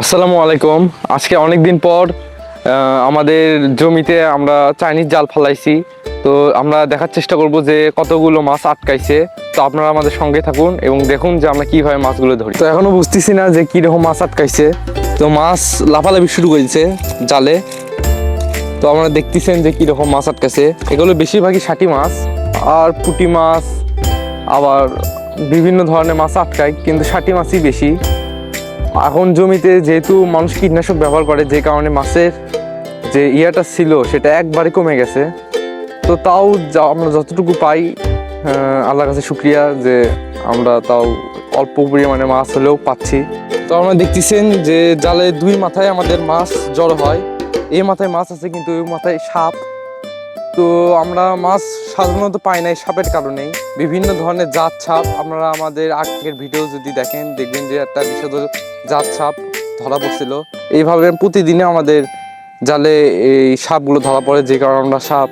আসসালামু আলাইকুম। আজকে অনেক দিন পর আমাদের জমিতে আমরা চাইনিজ জাল ফালাইছি। তো আমরা দেখার চেষ্টা করব যে কতগুলো মাছ আটকাইছে। তো আপনারা আমাদের সঙ্গে থাকুন এবং দেখুন যে আমরা কীভাবে মাছগুলো ধরি। তো এখনও বুঝতেছি না যে কীরকম মাছ আটকাইছে। তো মাছ লাফালাফি শুরু করেছে জালে। তো আমরা দেখতেছেন যে কীরকম মাছ আটকাছে এগুলো বেশিরভাগই ষাটি মাছ আর পুঁটি মাছ, আবার বিভিন্ন ধরনের মাছ আটকায়, কিন্তু ষাটি মাছই বেশি। এখন জমিতে যেহেতু মানুষ কীটনাশক ব্যবহার করে, যে কারণে মাছের যে ইয়াটা ছিল সেটা একবারে কমে গেছে। তো তাও যা আমরা যতটুকু পাই আল্লাহর কাছে শুক্রিয়া যে আমরা তাও অল্প পরিমাণে মাছ হলেও পাচ্ছি। তো আমরা দেখতেছেন যে জালে দুই মাথায় আমাদের মাছ জড়ো হয়। এই মাথায় মাছ আছে কিন্তু ওই মাথায় সাপ তো আমরা মাছ সাধারণত পাই না এই সাপের কারণেই। বিভিন্ন ধরনের জাত সাপ, আপনারা আমাদের আগের ভিডিও যদি দেখেন, দেখবেন যে একটা বিশদ জাত সাপ ধরা পড়ছিল। এইভাবে প্রতিদিনে আমাদের জালে এই সাপগুলো ধরা পড়ে, যে কারণে আমরা সাপ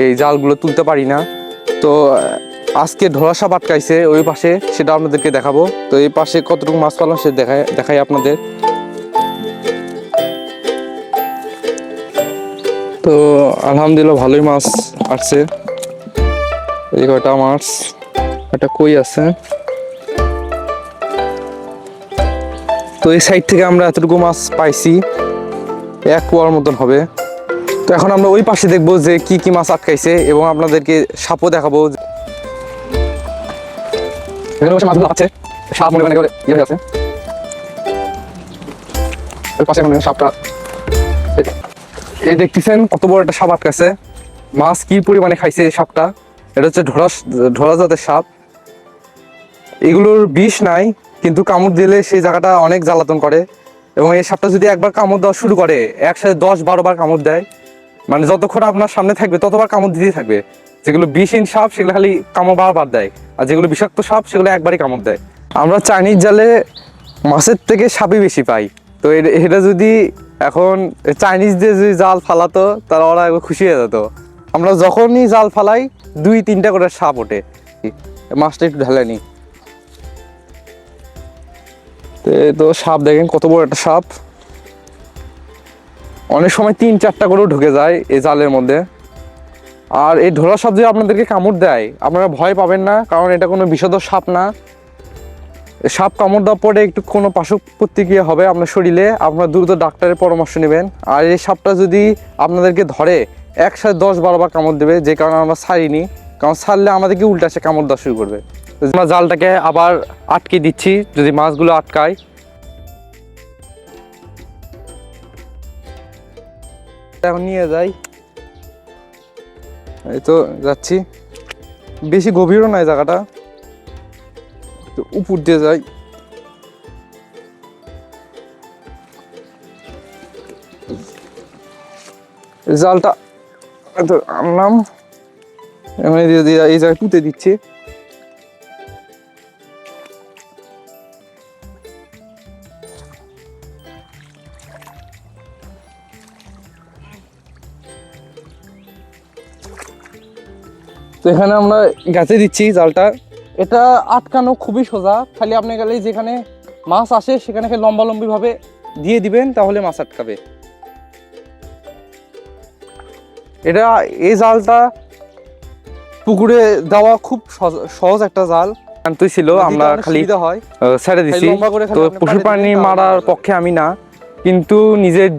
এই জালগুলো তুলতে পারি না। তো, আজকে ঢোলা সাপ আটকাইছে, ওই পাশে সেটা আপনাদেরকে দেখাবো। তো এই পাশে কতটুকু মাছ পালাম সে দেখায় দেখাই আপনাদের। তো আলহামদুলিল্লাহ ভালোই মাছ আসছে। এই কটা মাছ? একটা কই আছে? তো এই সাইড থেকে আমরা এতটুকু মাছ পাইছি, এক কুয়ার মতন হবে। তো এখন আমরা ওই পাশে দেখব যে কি কি মাছ আটকাইছে এবং আপনাদেরকে সাপও দেখাবো এখানে আছে। সাপ মনে ইয়ে আছে। সাপটা এই দেখতেছেন কত বড় একটা সাপ আটকাছে। মাছ কি পরিমাণে খাইছে এই সাপটা? এটা হচ্ছে ঢোড়া ঢোড়া জাতের সাপ। এগুলোর বিষ নাই, কিন্তু কামড় দিলে সেই জায়গাটা অনেক জ্বালাতন করে। এবং এই সাপটা যদি একবার কামড় দেওয়া শুরু করে, একসাথে দশ বারো বার কামড় দেয় মানে যতক্ষণ আপনার সামনে থাকবে, ততবার কামড় দিতেই থাকবে। যেগুলো বিষহীন সাপ, সেগুলো খালি কামড় বারবার দেয়। আর যেগুলো বিষাক্ত সাপ, সেগুলো একবারই কামড় দেয়। আমরা চাইনিজ জালে মাছের থেকে সাপই বেশি পাই। তো এটা যদি এখন চাইনিজ দিয়ে যদি জাল ফালাতো, তারা ওরা একবার খুশি হয়ে যেত। আমরা যখনই জাল ফালাই, দুই তিনটা করে সাপ ওঠে। মাছটা একটু ঢালে নি। তো সাপ দেখেন, কত বড় একটা সাপ। অনেক সময় তিন চারটা করেও ঢুকে যায় এই জালের মধ্যে। আর এই ঢোলা সাপ যদি আপনাদেরকে কামড় দেয়, আপনারা ভয় পাবেন না, কারণ এটা কোনো বিষধর সাপ না। সাপ কামড় দেওয়ার পরে একটু কোনো পার্শ্ব প্রতিক্রিয়া হবে আপনার শরীরে, আপনার দ্রুত ডাক্তারের পরামর্শ নেবেন। আর এই সাপটা যদি আপনাদেরকে ধরে, একসাথে দশ বারো বার কামড় দেবে, যে কারণে আমরা ছাড়িনি, কারণ ছাড়লে আমাদেরকে উল্টা সে কামড় দেওয়া শুরু করবে। আমরা জালটাকে আবার আটকে দিচ্ছি, যদি মাছগুলো আটকায়। এখন নিয়ে যাই। এই তো যাচ্ছি। বেশি গভীরও নয় জায়গাটা। তো উপর দিয়ে যাই। জালটা আনলাম। দিয়ে দিয়ে এই জায়গায় পুঁতে দিচ্ছি। তো এখানে আমরা গাছে দিচ্ছি জালটা। এটা আটকানো খুবই সোজা। খালি আপনি গেলে যেখানে মাছ আসে সেখানে খালি লম্বা লম্বি ভাবে দিয়ে দিবেন তাহলে মাছ আটকাবে। এটা এই জালটা পুকুরে দেওয়া খুব সহজ- একটা জাল। তুই ছিল আমরা খালি হয়। ছেড়ে দিছি। তো পশু প্রাণী মারার পক্ষে আমি না। কিন্তু নিজের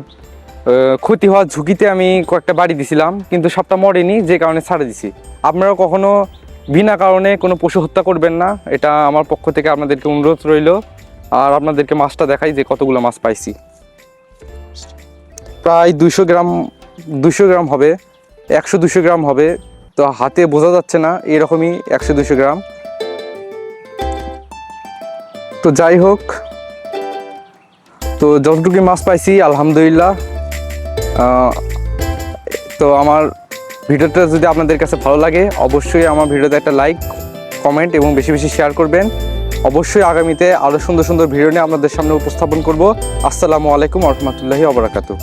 ক্ষতি হওয়ার ঝুঁকিতে আমি কয়েকটা বাড়ি দিছিলাম কিন্তু সবটা মরেনি যে কারণে ছাড়ে দিছি। আপনারা কখনো বিনা কারণে কোনো পশু হত্যা করবেন না। এটা আমার পক্ষ থেকে আপনাদেরকে অনুরোধ রইল। আর আপনাদেরকে মাছটা দেখাই যে কতগুলো মাছ পাইছি। প্রায় দুইশো গ্রাম দুশো গ্রাম হবে, একশো দুশো গ্রাম হবে। তো হাতে বোঝা যাচ্ছে না, এরকমই একশো দুশো গ্রাম। তো যাই হোক, তো যতটুকু মাছ পাইছি, আলহামদুলিল্লাহ। তো আমার ভিডিওটা যদি আপনাদের কাছে ভালো লাগে, অবশ্যই আমার ভিডিওতে একটা লাইক কমেন্ট এবং বেশি বেশি শেয়ার করবেন। অবশ্যই আগামীতে আরও সুন্দর সুন্দর ভিডিও নিয়ে আপনাদের সামনে উপস্থাপন করব। আসসালামু আলাইকুম রহমতুল্লাহি অবরাকাতু